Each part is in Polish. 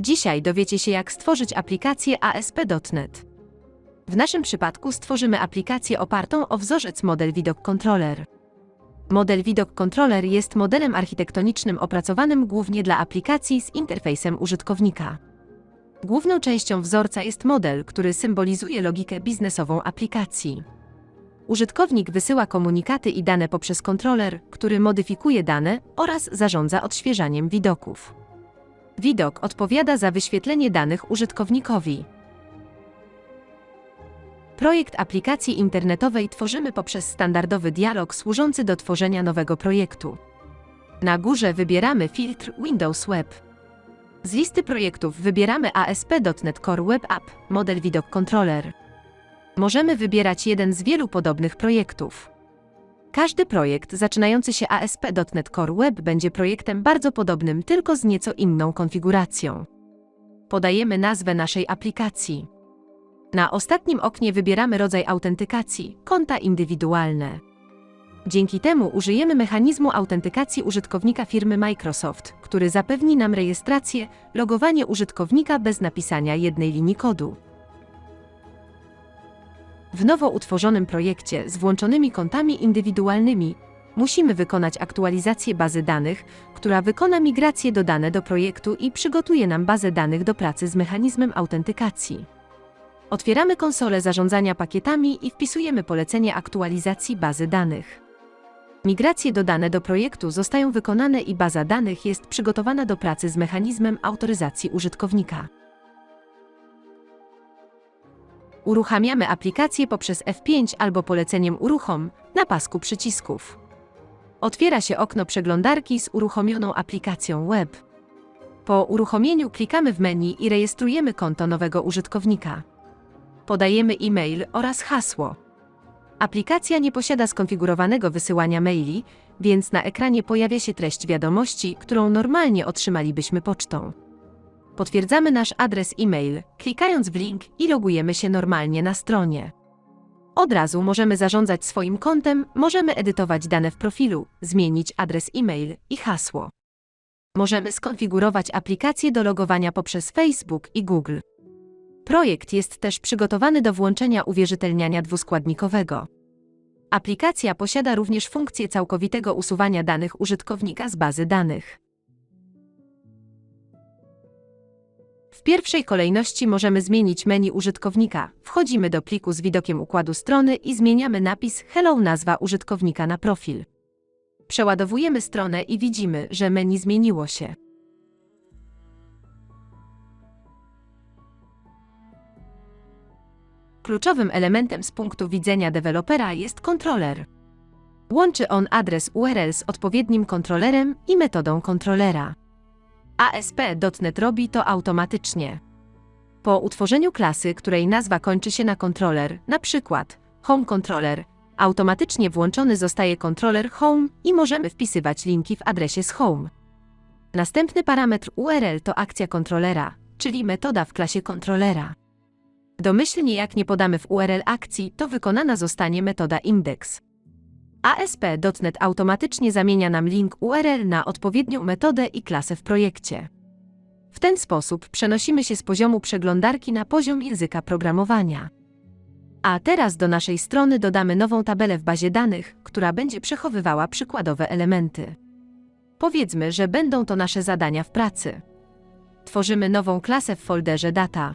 Dzisiaj dowiecie się, jak stworzyć aplikację ASP.NET. W naszym przypadku stworzymy aplikację opartą o wzorzec model Widok Controller. Model Widok Controller jest modelem architektonicznym opracowanym głównie dla aplikacji z interfejsem użytkownika. Główną częścią wzorca jest model, który symbolizuje logikę biznesową aplikacji. Użytkownik wysyła komunikaty i dane poprzez kontroler, który modyfikuje dane oraz zarządza odświeżaniem widoków. Widok odpowiada za wyświetlenie danych użytkownikowi. Projekt aplikacji internetowej tworzymy poprzez standardowy dialog służący do tworzenia nowego projektu. Na górze wybieramy filtr Windows Web. Z listy projektów wybieramy ASP.NET Core Web App, model Widok Controller. Możemy wybierać jeden z wielu podobnych projektów. Każdy projekt zaczynający się ASP.NET Core Web będzie projektem bardzo podobnym, tylko z nieco inną konfiguracją. Podajemy nazwę naszej aplikacji. Na ostatnim oknie wybieramy rodzaj autentykacji konta indywidualne. Dzięki temu użyjemy mechanizmu autentykacji użytkownika firmy Microsoft, który zapewni nam rejestrację, logowanie użytkownika bez napisania jednej linii kodu. W nowo utworzonym projekcie z włączonymi kontami indywidualnymi musimy wykonać aktualizację bazy danych, która wykona migrację do dane do projektu i przygotuje nam bazę danych do pracy z mechanizmem autentykacji. Otwieramy konsolę zarządzania pakietami i wpisujemy polecenie aktualizacji bazy danych. Migracje dodane do projektu zostają wykonane i baza danych jest przygotowana do pracy z mechanizmem autoryzacji użytkownika. Uruchamiamy aplikację poprzez F5 albo poleceniem uruchom na pasku przycisków. Otwiera się okno przeglądarki z uruchomioną aplikacją web. Po uruchomieniu klikamy w menu i rejestrujemy konto nowego użytkownika. Podajemy e-mail oraz hasło. Aplikacja nie posiada skonfigurowanego wysyłania maili, więc na ekranie pojawia się treść wiadomości, którą normalnie otrzymalibyśmy pocztą. Potwierdzamy nasz adres e-mail, klikając w link i logujemy się normalnie na stronie. Od razu możemy zarządzać swoim kontem, możemy edytować dane w profilu, zmienić adres e-mail i hasło. Możemy skonfigurować aplikację do logowania poprzez Facebook i Google. Projekt jest też przygotowany do włączenia uwierzytelniania dwuskładnikowego. Aplikacja posiada również funkcję całkowitego usuwania danych użytkownika z bazy danych. W pierwszej kolejności możemy zmienić menu użytkownika. Wchodzimy do pliku z widokiem układu strony i zmieniamy napis Hello nazwa użytkownika na profil. Przeładowujemy stronę i widzimy, że menu zmieniło się. Kluczowym elementem z punktu widzenia dewelopera jest kontroler. Łączy on adres URL z odpowiednim kontrolerem i metodą kontrolera. ASP.NET robi to automatycznie. Po utworzeniu klasy, której nazwa kończy się na kontroler, przykład Home Controller, automatycznie włączony zostaje kontroler Home i możemy wpisywać linki w adresie z Home. Następny parametr URL to akcja kontrolera, czyli metoda w klasie kontrolera. Domyślnie jak nie podamy w URL akcji, to wykonana zostanie metoda index. ASP.NET automatycznie zamienia nam link URL na odpowiednią metodę i klasę w projekcie. W ten sposób przenosimy się z poziomu przeglądarki na poziom języka programowania. A teraz do naszej strony dodamy nową tabelę w bazie danych, która będzie przechowywała przykładowe elementy. Powiedzmy, że będą to nasze zadania w pracy. Tworzymy nową klasę w folderze Data.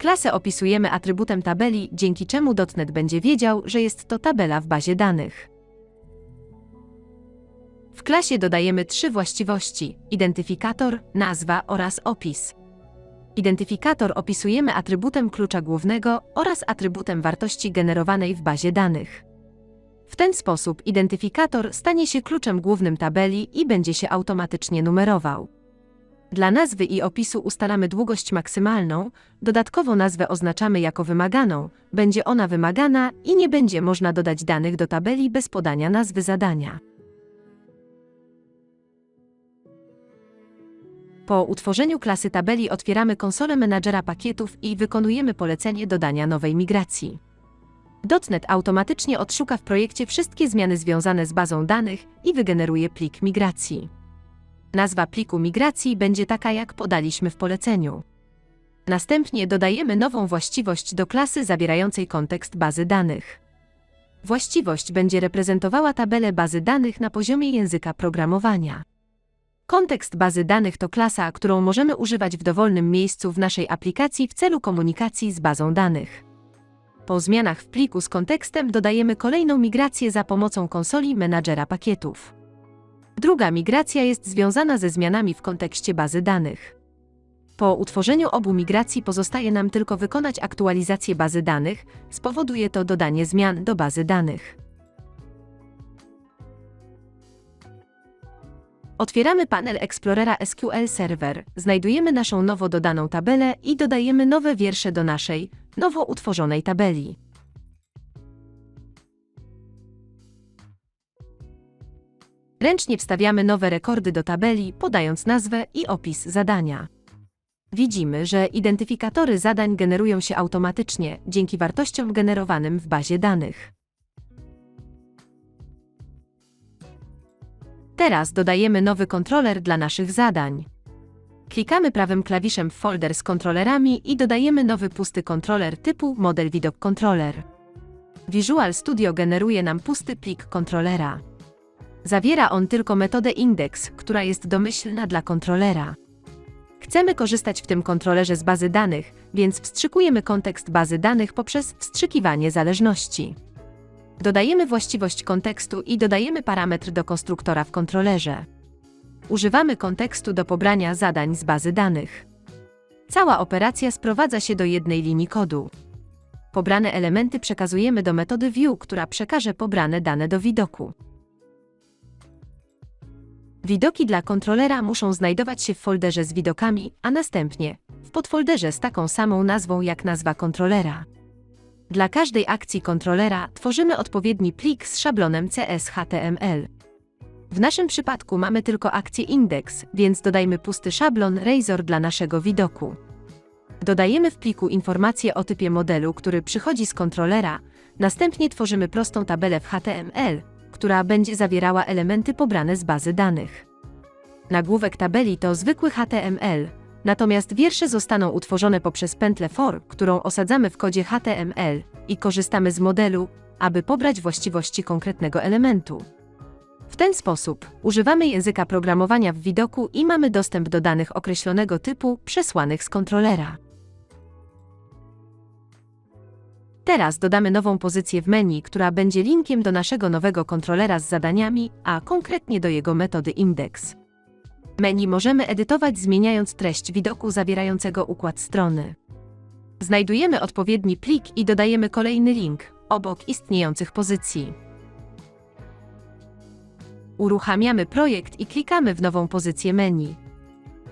Klasę opisujemy atrybutem tabeli, dzięki czemu .NET będzie wiedział, że jest to tabela w bazie danych. W klasie dodajemy trzy właściwości: identyfikator, nazwa oraz opis. Identyfikator opisujemy atrybutem klucza głównego oraz atrybutem wartości generowanej w bazie danych. W ten sposób identyfikator stanie się kluczem głównym tabeli i będzie się automatycznie numerował. Dla nazwy i opisu ustalamy długość maksymalną, dodatkowo nazwę oznaczamy jako wymaganą, będzie ona wymagana i nie będzie można dodać danych do tabeli bez podania nazwy zadania. Po utworzeniu klasy tabeli otwieramy konsolę menadżera pakietów i wykonujemy polecenie dodania nowej migracji. .NET automatycznie odszuka w projekcie wszystkie zmiany związane z bazą danych i wygeneruje plik migracji. Nazwa pliku migracji będzie taka, jak podaliśmy w poleceniu. Następnie dodajemy nową właściwość do klasy zawierającej kontekst bazy danych. Właściwość będzie reprezentowała tabelę bazy danych na poziomie języka programowania. Kontekst bazy danych to klasa, którą możemy używać w dowolnym miejscu w naszej aplikacji w celu komunikacji z bazą danych. Po zmianach w pliku z kontekstem dodajemy kolejną migrację za pomocą konsoli menadżera pakietów. Druga migracja jest związana ze zmianami w kontekście bazy danych. Po utworzeniu obu migracji pozostaje nam tylko wykonać aktualizację bazy danych, spowoduje to dodanie zmian do bazy danych. Otwieramy panel Explorera SQL Server, znajdujemy naszą nowo dodaną tabelę i dodajemy nowe wiersze do naszej, nowo utworzonej tabeli. Ręcznie wstawiamy nowe rekordy do tabeli, podając nazwę i opis zadania. Widzimy, że identyfikatory zadań generują się automatycznie dzięki wartościom generowanym w bazie danych. Teraz dodajemy nowy kontroler dla naszych zadań. Klikamy prawym klawiszem w folder z kontrolerami i dodajemy nowy pusty kontroler typu Model Widok Controller. Visual Studio generuje nam pusty plik kontrolera. Zawiera on tylko metodę index, która jest domyślna dla kontrolera. Chcemy korzystać w tym kontrolerze z bazy danych, więc wstrzykujemy kontekst bazy danych poprzez wstrzykiwanie zależności. Dodajemy właściwość kontekstu i dodajemy parametr do konstruktora w kontrolerze. Używamy kontekstu do pobrania zadań z bazy danych. Cała operacja sprowadza się do jednej linii kodu. Pobrane elementy przekazujemy do metody view, która przekaże pobrane dane do widoku. Widoki dla kontrolera muszą znajdować się w folderze z widokami, a następnie w podfolderze z taką samą nazwą jak nazwa kontrolera. Dla każdej akcji kontrolera tworzymy odpowiedni plik z szablonem CSHTML. W naszym przypadku mamy tylko akcję index, więc dodajmy pusty szablon Razor dla naszego widoku. Dodajemy w pliku informacje o typie modelu, który przychodzi z kontrolera, następnie tworzymy prostą tabelę w HTML, która będzie zawierała elementy pobrane z bazy danych. Nagłówek tabeli to zwykły HTML, natomiast wiersze zostaną utworzone poprzez pętlę for, którą osadzamy w kodzie HTML i korzystamy z modelu, aby pobrać właściwości konkretnego elementu. W ten sposób używamy języka programowania w widoku i mamy dostęp do danych określonego typu przesłanych z kontrolera. Teraz dodamy nową pozycję w menu, która będzie linkiem do naszego nowego kontrolera z zadaniami, a konkretnie do jego metody index. Menu możemy edytować zmieniając treść widoku zawierającego układ strony. Znajdujemy odpowiedni plik i dodajemy kolejny link obok istniejących pozycji. Uruchamiamy projekt i klikamy w nową pozycję menu.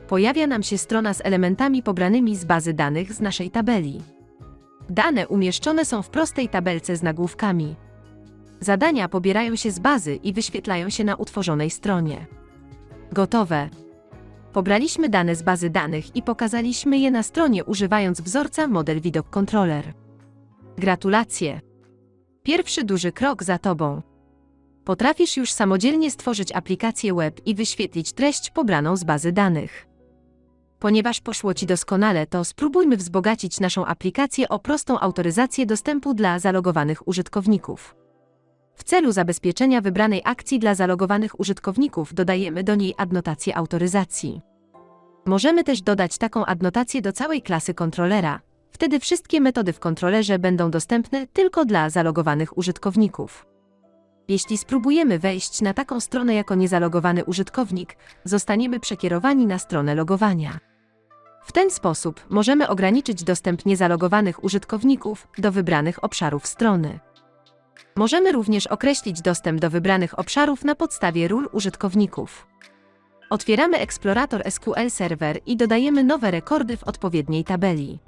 Pojawia nam się strona z elementami pobranymi z bazy danych z naszej tabeli. Dane umieszczone są w prostej tabelce z nagłówkami. Zadania pobierają się z bazy i wyświetlają się na utworzonej stronie. Gotowe. Pobraliśmy dane z bazy danych i pokazaliśmy je na stronie używając wzorca Model Widok Controller. Gratulacje! Pierwszy duży krok za Tobą. Potrafisz już samodzielnie stworzyć aplikację web i wyświetlić treść pobraną z bazy danych. Ponieważ poszło Ci doskonale, to spróbujmy wzbogacić naszą aplikację o prostą autoryzację dostępu dla zalogowanych użytkowników. W celu zabezpieczenia wybranej akcji dla zalogowanych użytkowników dodajemy do niej adnotację autoryzacji. Możemy też dodać taką adnotację do całej klasy kontrolera. Wtedy wszystkie metody w kontrolerze będą dostępne tylko dla zalogowanych użytkowników. Jeśli spróbujemy wejść na taką stronę jako niezalogowany użytkownik, zostaniemy przekierowani na stronę logowania. W ten sposób możemy ograniczyć dostęp niezalogowanych użytkowników do wybranych obszarów strony. Możemy również określić dostęp do wybranych obszarów na podstawie ról użytkowników. Otwieramy eksplorator SQL Server i dodajemy nowe rekordy w odpowiedniej tabeli.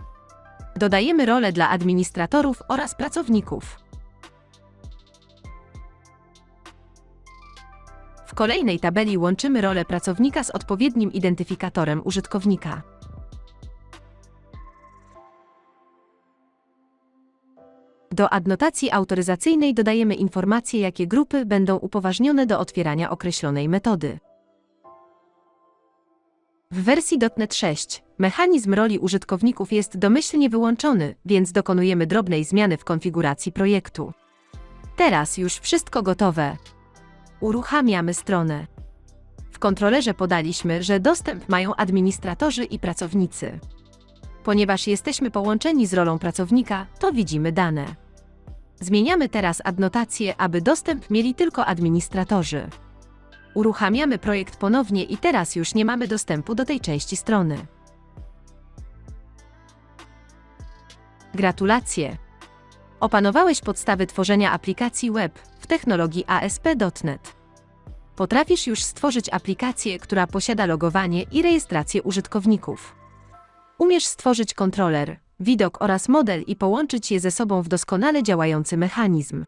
Dodajemy role dla administratorów oraz pracowników. W kolejnej tabeli łączymy rolę pracownika z odpowiednim identyfikatorem użytkownika. Do adnotacji autoryzacyjnej dodajemy informacje, jakie grupy będą upoważnione do otwierania określonej metody. W wersji .NET 6 mechanizm roli użytkowników jest domyślnie wyłączony, więc dokonujemy drobnej zmiany w konfiguracji projektu. Teraz już wszystko gotowe. Uruchamiamy stronę. W kontrolerze podaliśmy, że dostęp mają administratorzy i pracownicy. Ponieważ jesteśmy połączeni z rolą pracownika, to widzimy dane. Zmieniamy teraz adnotację, aby dostęp mieli tylko administratorzy. Uruchamiamy projekt ponownie i teraz już nie mamy dostępu do tej części strony. Gratulacje! Opanowałeś podstawy tworzenia aplikacji web w technologii ASP.NET. Potrafisz już stworzyć aplikację, która posiada logowanie i rejestrację użytkowników. Umiesz stworzyć kontroler, widok oraz model i połączyć je ze sobą w doskonale działający mechanizm.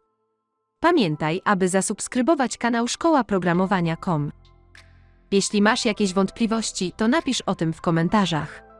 Pamiętaj, aby zasubskrybować kanał Szkoła Programowania.com. Jeśli masz jakieś wątpliwości, to napisz o tym w komentarzach.